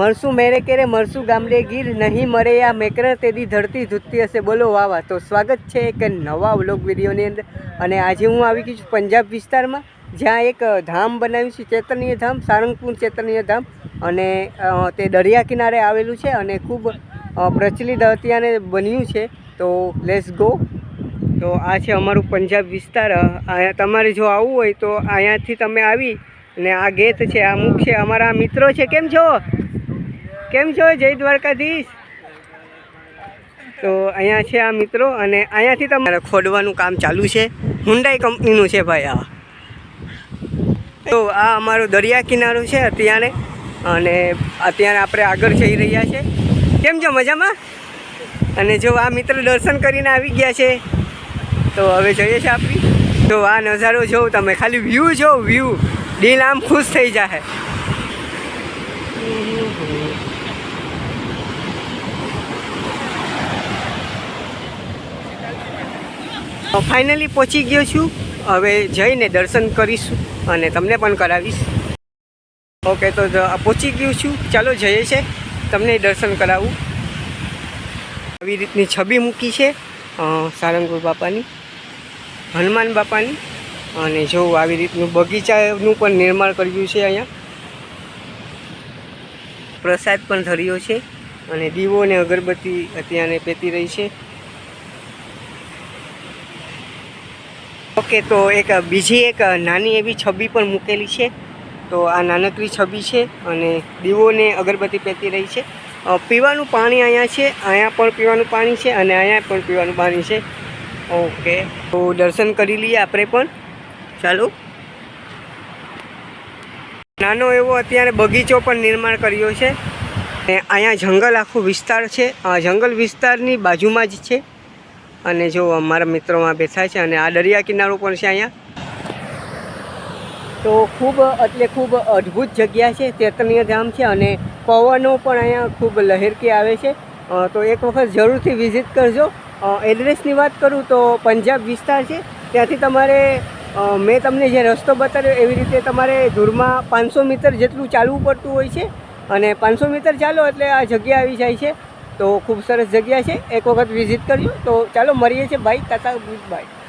મરસું મેરે કેરે મરસું ગામડે ગીર નહીં મરે આ મેકર તેદી ધરતી ધૂતતી હશે. બોલો વાહ તો સ્વાગત છે એક નવા વ્લોગ વિડીયોની અંદર. અને આજે હું આવી ગઈ છું પંજાબ વિસ્તારમાં, જ્યાં એક ધામ બનાવ્યું છે, ચેતનીય ધામ, સારંગપુર ચેતનીય ધામ. અને તે દરિયા કિનારે આવેલું છે અને ખૂબ પ્રચલિત અત્યારે બન્યું છે. તો લેટ્સ ગો તો આ છે અમારું પંજાબ વિસ્તાર. અહીંયા તમારે જો આવવું હોય તો અહીંયાથી તમે આવી અને આ ગેટ છે, આ મુખ છે, અમારા મિત્રો છે. કેમ છો? કેમ છો? જય દ્વારકાધીશ. તો અહીંયા છે આ મિત્રો અને અહીંયાથી તમારે ખોડવાનું કામ ચાલુ છે. હુંડાઈ કંપનીનું છે ભાઈ આ. તો આ અમારો દરિયા કિનારો છે અત્યારે અને અત્યારે આપણે આગળ જઈ રહ્યા છે. કેમ છો? મજામાં? અને જો આ મિત્ર દર્શન કરીને આવી ગયા છે. તો હવે જઈએ છે આપણી. તો આ નજારો જોઉં તમે. ખાલી વ્યૂ જો વ્યૂ દિલ આમ ખુશ થઈ જાય ફાઇનલી પહોંચી ગયો છું. હવે જઈને દર્શન કરીશું અને તમને પણ કરાવીશ. ઓકે, તો પહોંચી ગયું છું. ચાલો જઈએ છે. તમને દર્શન કરાવું. આવી રીતની છબી મૂકી છે સારંગપુર બાપાની, હનુમાન બાપાની અને જો આવી રીતનું બગીચાનું પણ નિર્માણ કર્યું છે અહીંયા. પ્રસાદ પણ ધર્યો છે અને દીવો અને અગરબત્તી અત્યારે પેતી રહી છે. ઓકે, તો એક બીજી એક નાની એવી છબી પણ મૂકેલી છે. તો આ નાનકડી છબી છે અને દીવોને અગરબત્તી પહેતી રહી છે. પીવાનું પાણી અહીંયા છે, અહીંયા પણ પીવાનું પાણી છે અને અહીંયા પણ પીવાનું પાણી છે. ઓકે, તો દર્શન કરી લઈએ આપણે પણ. ચાલો. નાનો એવો અત્યારે બગીચો પણ નિર્માણ કર્યો છે. ને અહીંયા જંગલ આખો વિસ્તાર છે. આ જંગલ વિસ્તારની બાજુમાં જ છે. અને જો અમારા મિત્રોમાં બેઠા છે અને આ દરિયા કિનારો પણ છે અહીંયા. તો ખૂબ એટલે ખૂબ અદ્ભુત જગ્યા છે, ચેતનીય ધામ છે અને પવનો પણ અહીંયા ખૂબ લહેરકી આવે છે. તો એક વખત જરૂરથી વિઝિટ કરજો. એડ્રેસની વાત કરું તો પંજાબ વિસ્તાર છે. ત્યાંથી તમારે મેં તમને જે રસ્તો બતાવ્યો એવી રીતે તમારે દૂરમાં પાંચસો મીટર જેટલું ચાલવું પડતું હોય છે. અને પાંચસો મીટર ચાલો એટલે આ જગ્યા આવી જાય છે. તો ખૂબ સરસ જગ્યા છે. એક વખત વિઝિટ કરજો તો ચાલો મળીએ છીએ. ભાઈ તાતા ગુડ બાય